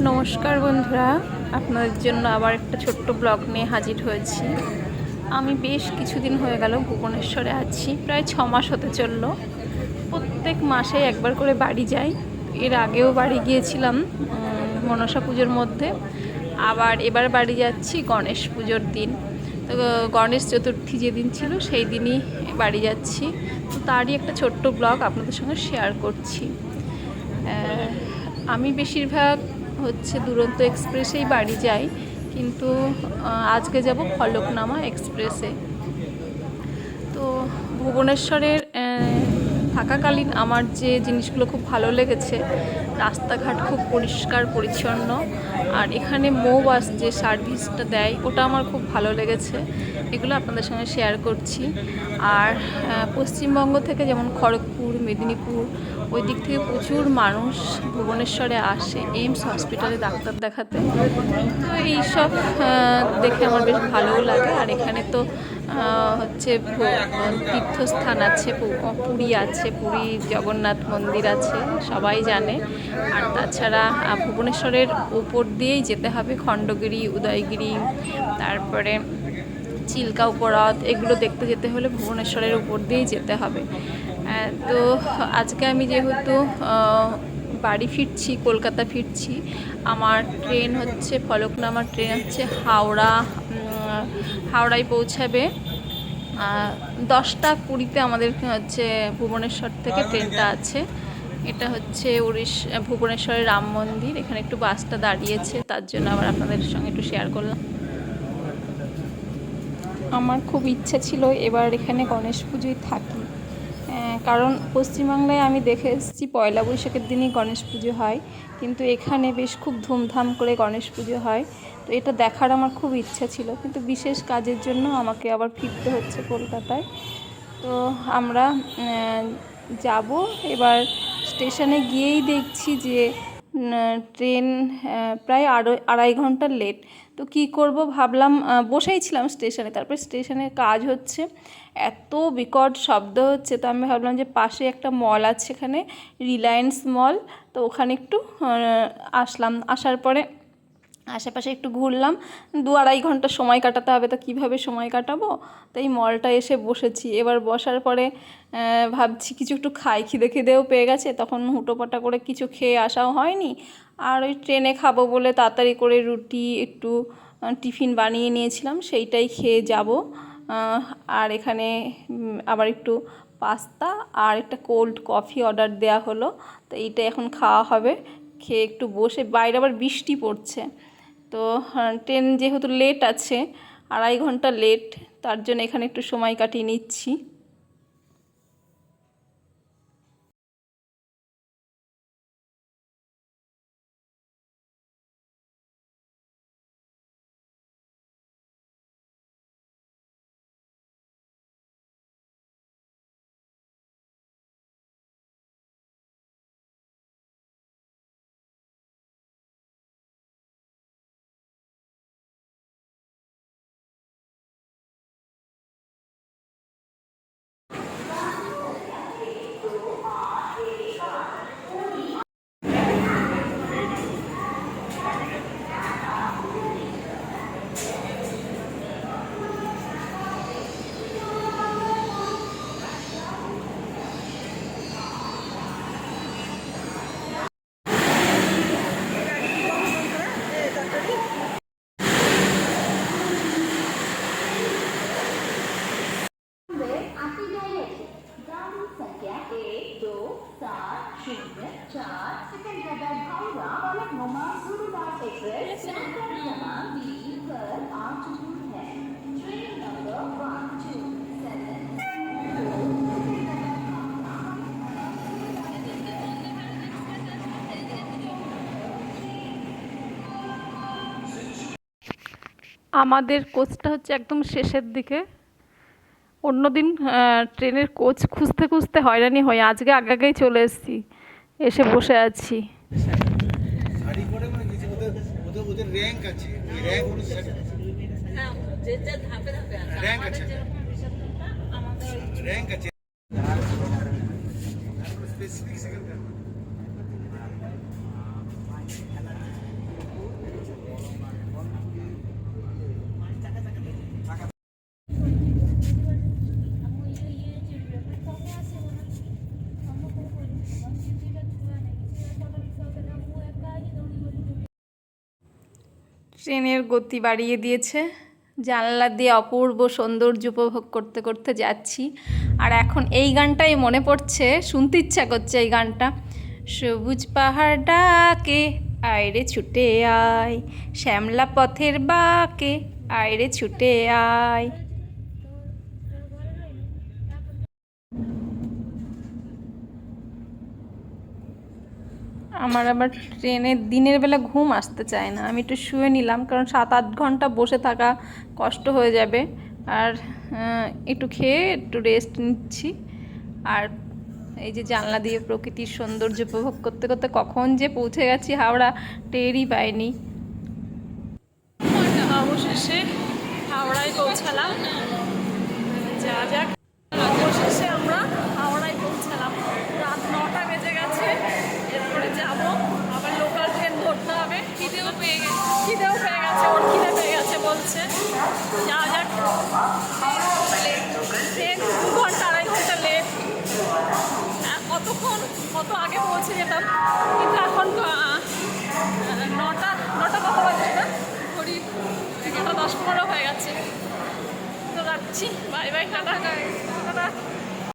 নমস্কার বন্ধুরা, আপনাদের জন্য আবার একটা ছোট্ট ব্লগ নিয়ে হাজির হয়েছি। আমি বেশ কিছুদিন হয়ে গেল ভুবনেশ্বরে আছি, প্রায় ছ মাস হতে চলল। প্রত্যেক মাসে একবার করে বাড়ি যাই। এর আগেও বাড়ি গিয়েছিলাম মনসা পুজোর মধ্যে। আবার এবার বাড়ি যাচ্ছি গণেশ পুজোর দিন। তো গণেশ চতুর্থী যেদিন ছিল, সেই দিনই বাড়ি যাচ্ছি। তো তারই একটা ছোট্ট ব্লগ আপনাদের সঙ্গে শেয়ার করছি। আমি বেশিরভাগ হচ্ছে দুরন্ত এক্সপ্রেসেই বাড়ি যাই, কিন্তু আজকে যাব ফলকনামা এক্সপ্রেসে। তো ভুবনেশ্বরের থাকাকালীন আমার যে জিনিসগুলো খুব ভালো লেগেছে, রাস্তাঘাট খুব পরিষ্কার, পরিচ্ছন্ন আর এখানে মৌ বাস যে সার্ভিসটা দেয়, ওটা আমার খুব ভালো লেগেছে। এগুলো আপনাদের সঙ্গে শেয়ার করছি। আর পশ্চিমবঙ্গ থেকে যেমন খড়গপুর, মেদিনীপুর, ওই দিক থেকে প্রচুর মানুষ ভুবনেশ্বরে আসে এইমস হসপিটালে ডাক্তার দেখাতে। তো এইসব দেখে আমার বেশ ভালোও লাগে। আর এখানে তো হচ্ছে তীর্থস্থান আছে পুরী আছে, পুরী জগন্নাথ মন্দির আছে, সবাই জানে। আর তাছাড়া ভুবনেশ্বরের উপর দিয়েই যেতে হবে। খণ্ডগিরি, উদয়গিরি, তারপরে চিল্কা উপহ্রদ এগুলো দেখতে যেতে হলে ভুবনেশ্বরের উপর দিয়েই যেতে হবে। তো আজকে আমি যেহেতু বাড়ি ফিরছি, কলকাতা ফিরছি, আমার ট্রেন হচ্ছে, ফলকনামার ট্রেন হচ্ছে হাওড়া হাওড়ায় পৌঁছাবে। দশটা কুড়িতে আমাদের হচ্ছে ভুবনেশ্বর থেকে ট্রেনটা আছে। এটা হচ্ছে উড়িষ ভুবনেশ্বরের রাম মন্দির। এখানে একটু বাসটা দাঁড়িয়েছে, তার জন্য আবার আপনাদের সঙ্গে একটু শেয়ার করলাম। আমার খুব ইচ্ছা ছিল এবার এখানে গণেশ পুজোয় থাকি। কারণ পশ্চিমবাংলায় আমি দেখে এসেছি পয়লা বৈশাখের দিনই গণেশ পুজো হয়, কিন্তু এখানে বেশ খুব ধুমধাম করে গণেশ পুজো হয়। তো এটা দেখার আমার খুব ইচ্ছা ছিল, কিন্তু বিশেষ কাজের জন্য আমাকে আবার ফিরতে হচ্ছে কলকাতায়। তো আমরা যাব। এবার স্টেশনে গিয়েই দেখছি যে ট্রেন প্রায় আড়াই আড়াই ঘণ্টা লেট। তো কি করব ভাবলাম বসেই ছিলাম স্টেশনে। তারপর স্টেশনের কাজ হচ্ছে, এত বিকট শব্দ হচ্ছে, তো আমি ভাবলাম যে পাশে একটা মল আছে এখানে, রিলায়েন্স মল। তো ওখানে একটু আসলাম। আসার পরে আশেপাশে একটু ঘুরলাম, দু আড়াই ঘণ্টা সময় কাটাতে হবে, তো কীভাবে সময় কাটাবো? তো এই মলটা এসে বসেছি। এবার বসার পরে ভাবছি কিছু একটু খাই, খিদে খিদেও পেয়ে গেছে, তখন হুটোপাটা করে কিছু খেয়ে আসাও হয়নি। আর ওই ট্রেনে খাব বলে তাড়াতাড়ি করে রুটি একটু টিফিন বানিয়ে নিয়েছিলাম, সেইটাই খেয়ে যাব। আর এখানে আবার একটু পাস্তা আর একটা কোল্ড কফি অর্ডার দেওয়া হলো, তো এইটা এখন খাওয়া হবে। খেয়ে একটু বসে, বাইরে আবার বৃষ্টি পড়ছে। তো হ্যাঁ, ট্রেন যেহেতু লেট আছে আড়াই ঘণ্টা লেট তার জন্য এখানে একটু সময় কাটিয়ে নিচ্ছি। दो सात शून्य चार सिकंदराबाद हावड़ा फलक नुमा सुरदास एक्सप्रेस क्रमांक बी पर आठ दूर है train number one two seven আমাদের কোচটা হচ্ছে একদম শেষের দিকে অন্যদিন ট্রেনের কোচ খুঁজতে খুঁজতে হয়রানি হয় আজকে আগে আগেই চলে এসেছি এসে বসে মানে র্যাঙ্ক আছে ওই র্যাঙ্ক অনুসারে র্যাঙ্ক আছে র্যাঙ্ক আছে স্পেসিফিক সেকেন্ড ট্রেনের গতি বাড়িয়ে দিয়েছে। জানলা দিয়ে অপূর্ব সৌন্দর্য উপভোগ করতে করতে যাচ্ছি। আর এখন এই গানটাই মনে পড়ছে, শুনতে ইচ্ছা করছে এই গানটা। সবুজ পাহাড় ডাকে আয়রে ছুটে আয়। শ্যামলা পথের বাঁকে আয়রে ছুটে আয়। আমার আবার ট্রেনের দিনের বেলা ঘুম আসতে চায় না। আমি একটু শুয়ে নিলাম, কারণ সাত আট ঘণ্টা বসে থাকা কষ্ট হয়ে যাবে। আর একটু খেয়ে একটু রেস্ট নিচ্ছি। আর এই যে জানলা দিয়ে প্রকৃতির সৌন্দর্য উপভোগ করতে করতে কখন যে পৌঁছে গেছি হাওড়া টেরই পাইনি। অবশেষে হাওড়ায় পৌঁছালাম। যা যাক। চলছে যাওয়া যাক। ট্রেন দু ঘণ্টা, আড়াই ঘণ্টা লেট হ্যাঁ, কতক্ষণ? কত আগে পৌঁছে যেতাম? কিন্তু এখন নটা নটা কত বাজে না ঘড়ি এগারোটা দশ পনেরো হয়ে গেছে। তো রাখছি বাই বাই, টাটা টাটা।